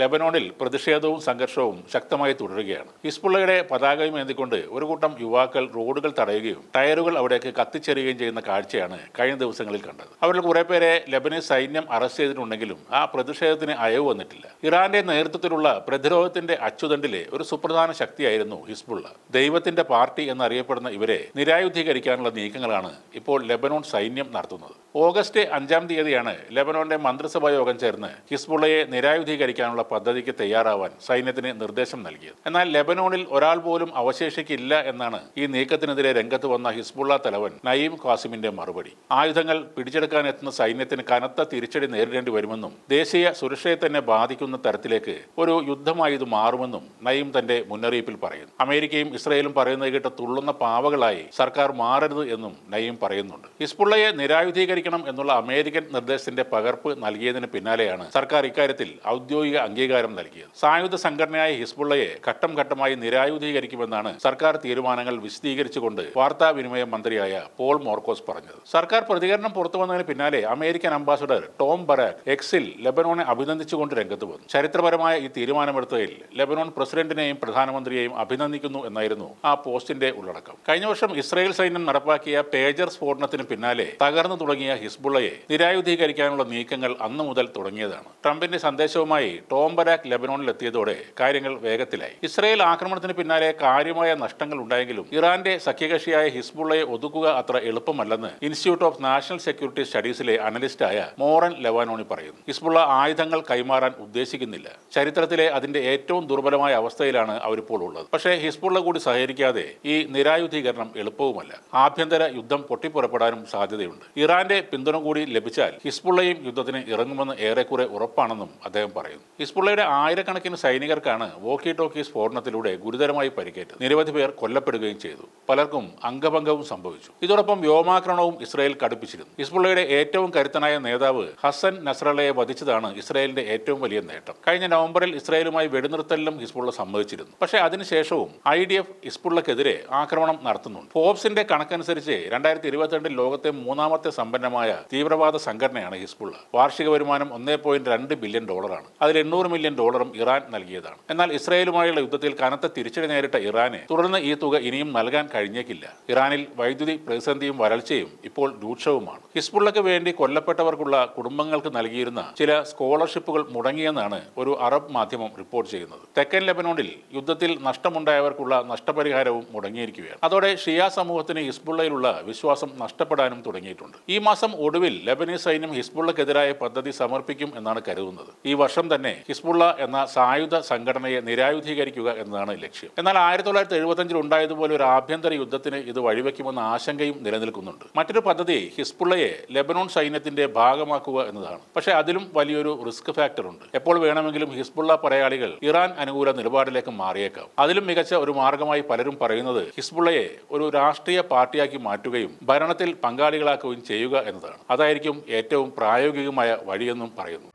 ലെബനോണിൽ പ്രതിഷേധവും സംഘർഷവും ശക്തമായി തുടരുകയാണ്. ഹിസ്ബുള്ളയുടെ പതാകയും ഏന്തിക്കൊണ്ട് ഒരു കൂട്ടം യുവാക്കൾ റോഡുകൾ തടയുകയും ടയറുകൾ അവിടേക്ക് കത്തിച്ചെറിയുകയും ചെയ്യുന്ന കാഴ്ചയാണ് കഴിഞ്ഞ ദിവസങ്ങളിൽ കണ്ടത്. അവരിൽ കുറെ പേരെ ലെബനീസ് സൈന്യം അറസ്റ്റ് ചെയ്തിട്ടുണ്ടെങ്കിലും ആ പ്രതിഷേധത്തിന് അയവ് വന്നിട്ടില്ല. ഇറാന്റെ നേതൃത്വത്തിലുള്ള പ്രതിരോധത്തിന്റെ അച്ചുതണ്ടിലെ ഒരു സുപ്രധാന ശക്തിയായിരുന്നു ഹിസ്ബുള്ള. ദൈവത്തിന്റെ പാർട്ടി എന്നറിയപ്പെടുന്ന ഇവരെ നിരായുധീകരിക്കാനുള്ള നീക്കങ്ങളാണ് ഇപ്പോൾ ലെബനോൺ സൈന്യം നടത്തുന്നത്. ഓഗസ്റ്റ് അഞ്ചാം തീയതിയാണ് ലെബനോന്റെ മന്ത്രിസഭാ യോഗം ചേർന്ന് ഹിസ്ബുള്ളയെ നിരായുധീകരിക്കാനുള്ള പദ്ധതിക്ക് തയ്യാറാവാൻ സൈന്യത്തിന് നിർദ്ദേശം നൽകിയത്. എന്നാൽ ലെബനോണിൽ ഒരാൾ പോലും അവശേഷിക്കില്ല എന്നാണ് ഈ നീക്കത്തിനെതിരെ രംഗത്ത് വന്ന ഹിസ്ബുള്ള തലവൻ നയീം ഖാസിമിന്റെ മറുപടി. ആയുധങ്ങൾ പിടിച്ചെടുക്കാൻ എത്തുന്ന സൈന്യത്തിന് കനത്ത തിരിച്ചടി നേരിടേണ്ടി വരുമെന്നും ദേശീയ സുരക്ഷയെ തന്നെ ബാധിക്കുന്ന തരത്തിലേക്ക് ഒരു യുദ്ധമായി ഇത് മാറുമെന്നും നയീം തന്റെ മുന്നറിയിപ്പിൽ പറയുന്നു. അമേരിക്കയും ഇസ്രയേലും പറയുന്നത് കേട്ട് തുള്ളുന്ന പാവകളായി സർക്കാർ മാറരുത് എന്നും നയീം പറയുന്നുണ്ട്. ഹിസ്ബുള്ളയെ നിരായുധീകരിക്കണം എന്നുള്ള അമേരിക്കൻ നിർദ്ദേശത്തിന്റെ പകർപ്പ് നൽകിയതിന് പിന്നാലെയാണ് സർക്കാർ ഇക്കാര്യത്തിൽ ഔദ്യോഗിക അംഗീകാരം നൽകിയത്. സായുധ സംഘടനയായ ഹിസ്ബുള്ളയെ ഘട്ടം ഘട്ടമായി നിരായുധീകരിക്കുമെന്നാണ് സർക്കാർ തീരുമാനങ്ങൾ വിശദീകരിച്ചുകൊണ്ട് വാർത്താവിനിമയ മന്ത്രിയായ പോൾ മോർക്കോസ് പറഞ്ഞത്. സർക്കാർ പ്രതികരണം പുറത്തു വന്നതിന് പിന്നാലെ അമേരിക്കൻ അംബാസഡർ ടോം ബറാക് എക്സിൽ ലെബനോനെ അഭിനന്ദിച്ചുകൊണ്ട് രംഗത്ത് വന്നു. ചരിത്രപരമായ ഈ തീരുമാനമെടുത്തതിൽ ലെബനോൺ പ്രസിഡന്റിനെയും പ്രധാനമന്ത്രിയെയും അഭിനന്ദിക്കുന്നു എന്നായിരുന്നു ആ പോസ്റ്റിന്റെ ഉള്ളടക്കം. കഴിഞ്ഞ വർഷം ഇസ്രായേൽ സൈന്യം നടപ്പാക്കിയ പേജർ സ്ഫോടനത്തിന് പിന്നാലെ തകർന്നു തുടങ്ങിയ ഹിസ്ബുള്ളയെ നിരായുധീകരിക്കാനുള്ള നീക്കങ്ങൾ അന്നു മുതൽ തുടങ്ങിയതാണ്. ട്രംപിന്റെ സന്ദേശവുമായി ടോം ബരാക് ലെബനോണിൽ എത്തിയതോടെ കാര്യങ്ങൾ വേഗത്തിലായി. ഇസ്രയേൽ ആക്രമണത്തിന് പിന്നാലെ കാര്യമായ നഷ്ടങ്ങൾ ഉണ്ടായെങ്കിലും ഇറാന്റെ സഖ്യകക്ഷിയായ ഹിസ്ബുള്ളയെ ഒതുക്കുക അത്ര എളുപ്പമല്ലെന്ന് ഇൻസ്റ്റിറ്റ്യൂട്ട് ഓഫ് നാഷണൽ സെക്യൂരിറ്റി സ്റ്റഡീസിലെ അനലിസ്റ്റായ മോറൻ ലവാനോണി പറയുന്നു. ഹിസ്ബുള്ള ആയുധങ്ങൾ കൈമാറാൻ ഉദ്ദേശിക്കുന്നില്ല. ചരിത്രത്തിലെ അതിന്റെ ഏറ്റവും ദുർബലമായ അവസ്ഥയിലാണ് അവരിപ്പോൾ ഉള്ളത്. പക്ഷേ ഹിസ്ബുള്ള കൂടി സഹകരിക്കാതെ ഈ നിരായുധീകരണം എളുപ്പവുമല്ല. ആഭ്യന്തര യുദ്ധം പൊട്ടിപ്പുറപ്പെടാനും സാധ്യതയുണ്ട്. ഇറാന്റെ പിന്തുണ കൂടി ലഭിച്ചാൽ ഹിസ്ബുള്ളയും യുദ്ധത്തിന് ഇറങ്ങുമെന്ന് ഏറെക്കുറെ ഉറപ്പാണെന്നും അദ്ദേഹം പറയുന്നു. ഹിസ്ബുള്ളയുടെ ആയിരക്കണക്കിന് സൈനികർക്കാണ് വോക്കി ടോക്കി സ്ഫോടനത്തിലൂടെ ഗുരുതരമായി പരിക്കേറ്റത്. നിരവധി പേർ കൊല്ലപ്പെടുകയും ചെയ്തു. പലർക്കും അംഗഭംഗവും സംഭവിച്ചു. ഇതോടൊപ്പം വ്യോമാക്രമണവും ഇസ്രായേൽ കടുപ്പിച്ചിരുന്നു. ഹിസ്ബുള്ളയുടെ ഏറ്റവും കരുത്തനായ നേതാവ് ഹസൻ നസ്രളയെ വധിച്ചതാണ് ഇസ്രായേലിന്റെ ഏറ്റവും വലിയ നേട്ടം. കഴിഞ്ഞ നവംബറിൽ ഇസ്രായേലുമായി വെടിനിർത്തലിലും ഹിസ്ബുള്ള സമ്മതിച്ചിരുന്നു. പക്ഷേ അതിനുശേഷവും ഐ ഡി എഫ് ഹിസ്ബുള്ളക്കെതിരെ ആക്രമണം നടത്തുന്നുണ്ട്. ഫോബ്സിന്റെ കണക്കനുസരിച്ച് രണ്ടായിരത്തി ഇരുപത്തിരണ്ടിൽ ലോകത്തെ മൂന്നാമത്തെ സമ്പന്നമായ തീവ്രവാദ സംഘടനയാണ് ഹിസ്ബുള്ള. വാർഷിക വരുമാനം ഒന്നേ പോയിന്റ് രണ്ട് ബില്യൺ ഡോളറാണ്. അതിൽ എണ്ണൂറ് മില്യൺ ഡോളറും ഇറാൻ നൽകിയതാണ്. എന്നാൽ ഇസ്രായേലുമായുള്ള യുദ്ധത്തിൽ കനത്ത തിരിച്ചടി നേരിട്ട ഇറാനെ തുടർന്ന് ഈ തുക ഇനിയും നൽകാൻ കഴിഞ്ഞേക്കില്ല. ഇറാനിൽ വൈദ്യുതി പ്രതിസന്ധിയും വരൾച്ചയും ഇപ്പോൾ രൂക്ഷവുമാണ്. ഹിസ്ബുള്ളക്ക് വേണ്ടി കൊല്ലപ്പെട്ടവർക്കുള്ള കുടുംബങ്ങൾക്ക് നൽകിയിരുന്ന ചില സ്കോളർഷിപ്പുകൾ മുടങ്ങിയെന്നാണ് ഒരു അറബ് മാധ്യമം റിപ്പോർട്ട് ചെയ്യുന്നത്. തെക്കൻ ലെബനോണിൽ യുദ്ധത്തിൽ നഷ്ടമുണ്ടായവർക്കുള്ള നഷ്ടപരിഹാരവും മുടങ്ങിയിരിക്കുകയാണ്. അതോടെ ഷിയ സമൂഹത്തിന് ഹിസ്ബുള്ളയിലുള്ള വിശ്വാസം നഷ്ടപ്പെടാനും തുടങ്ങിയിട്ടുണ്ട്. ഈ ഒടുവിൽ ലബനീസ് സൈന്യം ഹിസ്ബുള്ളക്കെതിരായ പദ്ധതി സമർപ്പിക്കും എന്നാണ് കരുതുന്നത്. ഈ വർഷം തന്നെ ഹിസ്ബുള്ള എന്ന സായുധ സംഘടനയെ നിരായുധീകരിക്കുക എന്നതാണ് ലക്ഷ്യം. എന്നാൽ ആയിരത്തി തൊള്ളായിരത്തി ഉണ്ടായതുപോലെ ഒരു ആഭ്യന്തര യുദ്ധത്തിന് ഇത് വഴിവെക്കുമെന്ന ആശങ്കയും നിലനിൽക്കുന്നുണ്ട്. മറ്റൊരു പദ്ധതി ഹിസ്ബുള്ളയെ ലെബനോൺ സൈന്യത്തിന്റെ ഭാഗമാക്കുക എന്നതാണ്. പക്ഷേ അതിലും വലിയൊരു റിസ്ക് ഫാക്ടർ ഉണ്ട്. എപ്പോൾ വേണമെങ്കിലും ഹിസ്ബുള്ള പടയാളികൾ ഇറാൻ അനുകൂല നിലപാടിലേക്ക് മാറിയേക്കാം. അതിലും മികച്ച ഒരു മാർഗമായി പലരും പറയുന്നത് ഹിസ്ബുള്ളയെ ഒരു രാഷ്ട്രീയ പാർട്ടിയാക്കി മാറ്റുകയും ഭരണത്തിൽ പങ്കാളികളാക്കുകയും ചെയ്യുക എന്നതാണ് അതായിരിക്കും ഏറ്റവും പ്രായോഗികമായ വഴിയെന്നും പറയുന്നു.